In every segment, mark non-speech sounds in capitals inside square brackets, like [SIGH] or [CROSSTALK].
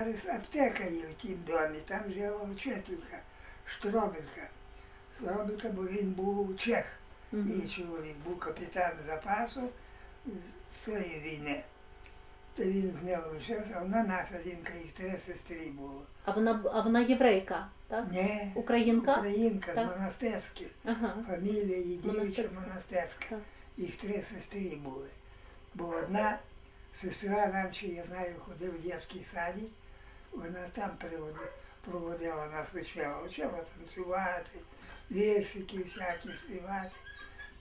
Зараз аптека є в тім домі, там жила вчителька Штробенка. Штробенка, бо він був чех. Її чоловік був капітан запасу з цієї війни. Та він з нею лишився, а вона наша жінка, їх три сестри було. А вона а вона єврейка, так? Не, Українка? Українка з монастирських. Ага. Фамілія її дівча Монастирська. монастирська. Їх три сестри були. Бо одна сестра раніше, я знаю, ходив в дитячий садик, вона там проводила нас учила, учила танцювати, віршики всякі співати.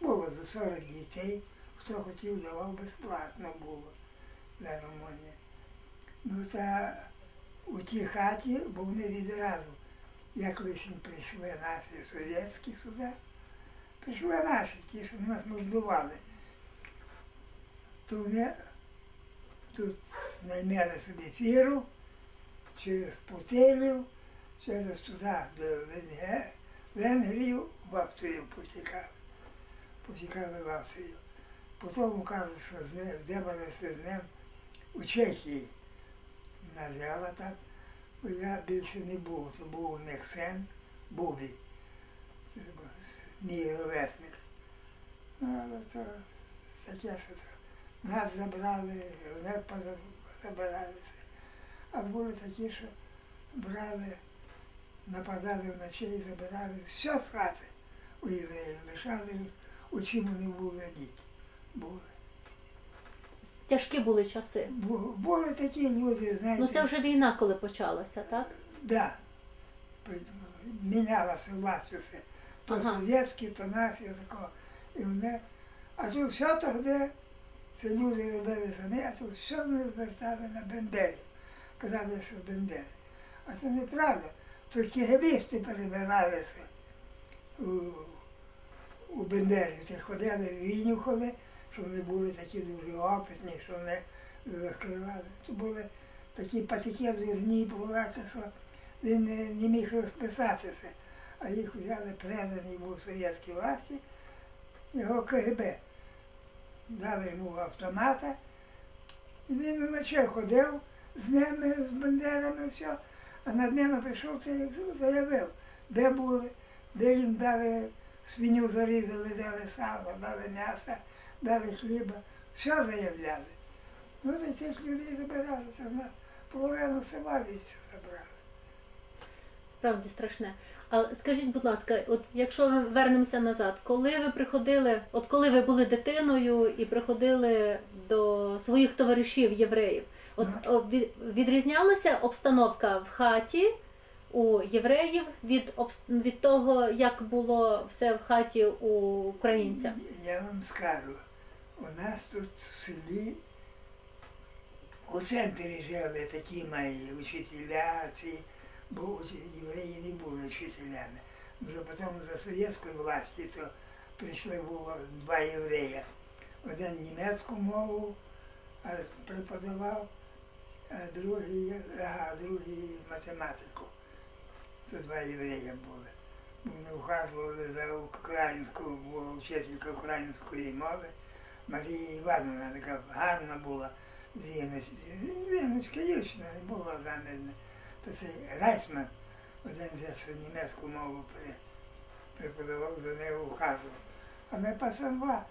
Було за 40 дітей, хто хотів, давав безплатно було за Ромоні. Ну та у тій хаті, бо вони відразу, як лише прийшли наші совєтські сюди, прийшли наші, ті, що нас мождували. То вони тут наймели собі фіру через Путилів, через туди до Венге- Венгрію, в Австрію потікали. Потікали в Австрію. Потім кажуть, що з ним здебалися з ним у Чехії. Назяла там. Бо Я більше не був, то був у них син Бубі, мій ровесник. Ну, але то таке, що то нас забрали, вони поза- забиралися. А були такі, що брали, нападали вночі і забирали все з хати у євреїв, лишали їх, у чим вони були діти. Були. Тяжкі були часи. Бу- Були такі люди, знаєте. Ну це вже війна, коли почалася, так? Да. Мінялося власть усе. То Ага. совєтські, то наші, такого. І вони. А тут все тоді, це люди робили самі, а тут все вони звертали на Бендерів. Казали, що Бендери. А це неправда. То кігебісти перебиралися у, у Бендерів. Це ходили, вінюхали, що вони були такі дуже опитні, що вони розкривали. То були такі патики дурні були, що він не, не міг розписатися. А їх взяли преданий був совєтській власті, його КГБ. Дали йому автомата, і він вночі ходив з ними, з бандерами, все. А на днину прийшов і заявив, де були, де їм дали свиню зарізали, дали сало, дали м'ясо, дали хліба. Все заявляли. Ну, за цих людей забирали, це на половину села віці забрали. Справді страшне. А скажіть, будь ласка, от якщо ми вернемося назад, коли ви приходили, от коли ви були дитиною і приходили до своїх товаришів євреїв, от, відрізнялася обстановка в хаті у євреїв від, від того, як було все в хаті у українця? Я вам скажу, у нас тут в селі у центрі жили такі мої учителя, ці, бо євреї не були учителями. Вже потім за совєтської власті то прийшли було два єврея. Один німецьку мову преподавав, другий, а другий математику. То два єврея були. Вони вхажували за українську, була вчителька української мови. Марія Івановна така гарна була, жіночка, дівчина, не була замірна. То цей Райсман, один же, німецьку мову преподавав, за нею вхажував. А ми пасанва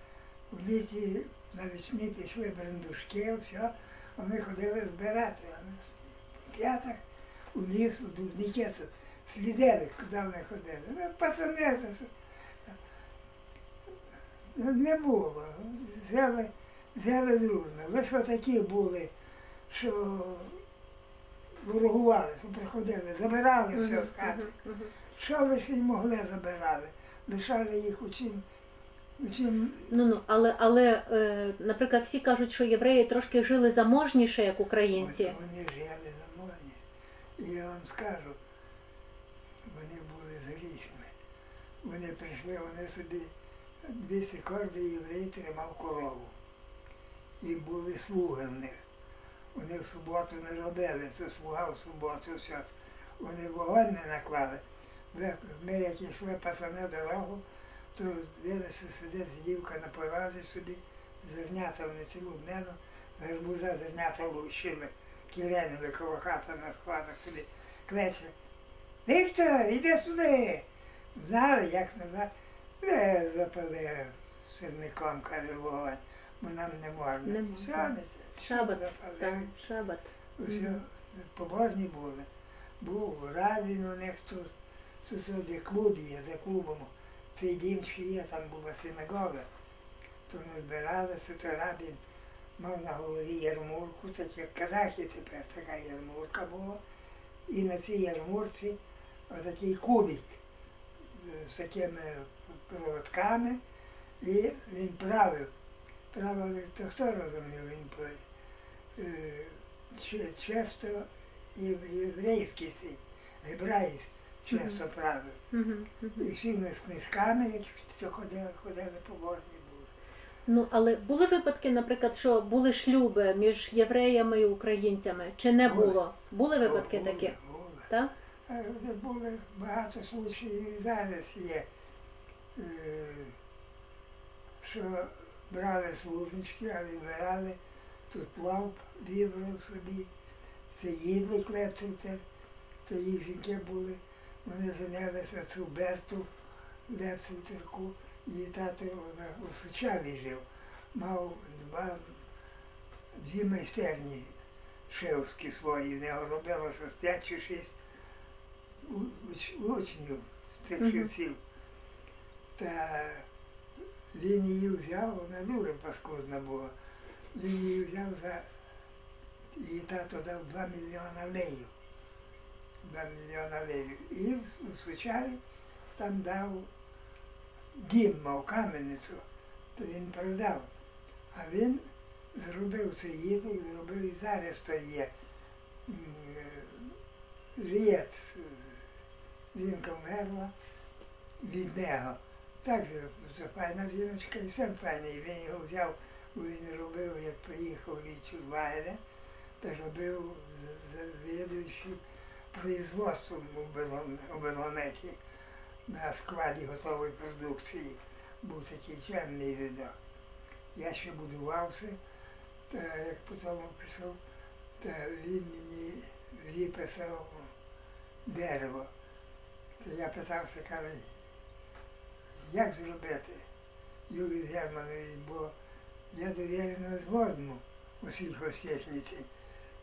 в літі навесні пішли брендушки, все, вони ходили збирати. А ми в п'ятах у ліс, у дубники, слідили, куди вони ходили. Ну, пацани, Не було. Жили, жили дружно. Лише такі були, що ворогували, що приходили, забирали все з хати. Що лише й могли забирали. Лишали їх у чим, чим Ну ну, але але, е, наприклад, всі кажуть, що євреї трошки жили заможніше, як українці. Вони, вони жили заможні. І я вам скажу, вони були грішні. Вони прийшли, вони собі дві секунди єврей тримав корову. І були слуги в них. Вони в суботу не робили, це слуга в суботу все. Вони вогонь не наклали. Ми, ми як йшли пацани дорогу, то дивишся, сидить дівка на порозі собі, зернята вони цілу днину, гарбуза зернята лущили Киренове коло хата на складах сюди кличе. Віктор, іди сюди. Знали, як назад. Де запали сирником, каже вогонь, бо нам не можна. Не можна. Все, не. Шабат. Так, Запалили. шабат. Усе, побожні були. Був равін у них тут, сусіди клуб є, за клубом. Цей дім є, там була синагога. То не збиралися, то рабін мав на голові ярмурку, так як казахи тепер така ярмурка була. І на цій ярмурці отакий кубик з такими проводками, і він правив. Правив, то хто розумів, він е, часто і єврейський цей, часто правив. І всі ми з книжками, як це ходили, ходили побожні були. Ну, але були випадки, наприклад, що були шлюби між євреями і українцями? Чи не Були. було? Були випадки Були, такі? Були. Так? Е, де Були багато случаїв і зараз є, е, що брали служнички, а вибирали, тут плав вибрав собі, це їдли клепцівця, то їх жінки були, вони женилися цю Берту Лепцівцерку, її тато у Сучаві жив, мав два, дві майстерні шевські свої, в нього робилося з п'ять чи шість учнів цих шевців. Та він її взяв, вона дуже паскудна була. Він її взяв за її тато дав 2 мільйона леїв. 2 мільйона леїв. І в- Сучаві там дав дім, мав кам'яницю, то він продав. А він зробив цей їдик, зробив і зараз то є. м, е, від нього. Так же це файна жіночка і син файний. Він його взяв, бо він робив, як приїхав від Чузлагеля, та робив завідуючий производством у Белометі на складі готової продукції. Був такий чемний жидок. Я ще будувався, та як потім пішов, та він мені виписав дерево. Та я питався, каже, як зробити Юрій Германович, бо я довірено возьму у сільхозтехніці,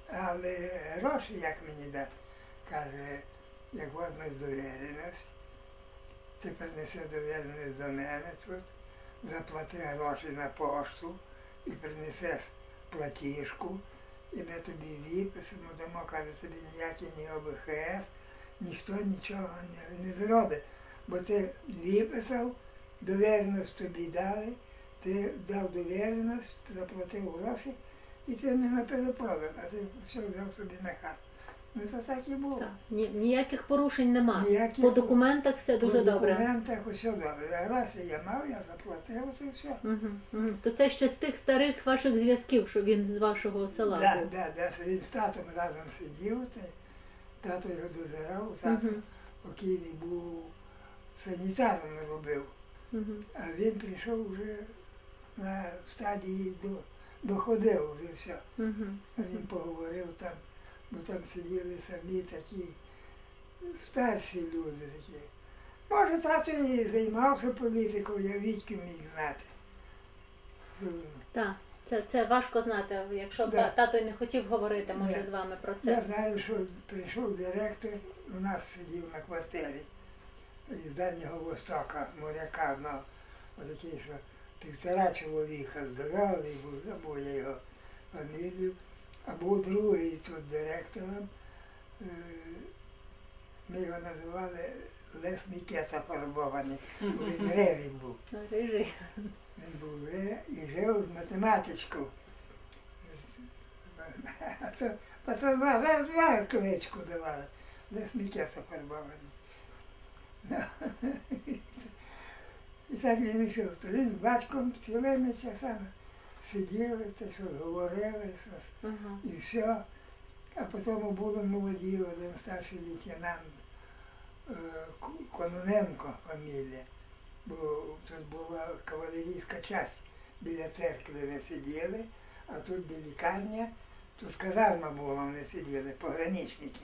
але гроші як мені дати? Каже, як возьмеш довіреність, ти принеси довіреність до мене тут, заплати гроші на пошту і принесеш платіжку, і ми тобі виписимо, дамо, каже, тобі ніякий ні ОБХС, ніхто нічого не, не зробить. Бо ти виписав, довіреність тобі дали, ти дав довіреність, заплатив гроші, і ти не на перепродаж, а ти все взяв собі на хату. Ну це так і було. Ні, ніяких порушень нема. Ніяких По документах все дуже По добре. документах усе добре. Гроші я мав, я заплатив, це все. Угу, угу. То це ще з тих старих ваших зв'язків, що він з вашого села Да, був. да, да, він з татом разом сидів, та тато його дозирав, тато Мгм. покійний був санітаром робив. Угу. А він прийшов вже на стадії до, доходив вже все. Угу. Він поговорив там, бо там сиділи самі такі старші люди такі. Може, тато і займався політикою, я відки міг знати. Так, це, це важко знати. Якщо б Да. тато й не хотів говорити, може, Ні. з вами про це. Я знаю, що прийшов директор, у нас сидів на квартирі із Дальнього Востока, моряка одного, отакий, що півтора чоловіка здоровий був, забув я його фамілію, а був другий тут директором. е, Ми його називали Лес Мікета фарбований, він рерий був. Він був ре- і жив з математичку. А то два кличку давали. Де сміття зафарбовані. Ну, [LAUGHS] І так він йшов. То він батьком цілими часами сиділи, та щось говорили, щось Ага. і все. А потім були молоді, один старший лейтенант е, Кононенко фамілія, бо тут була кавалерійська часть біля церкви, де сиділи, а тут де лікарня, Тут казарма була, вони сиділи, пограничники.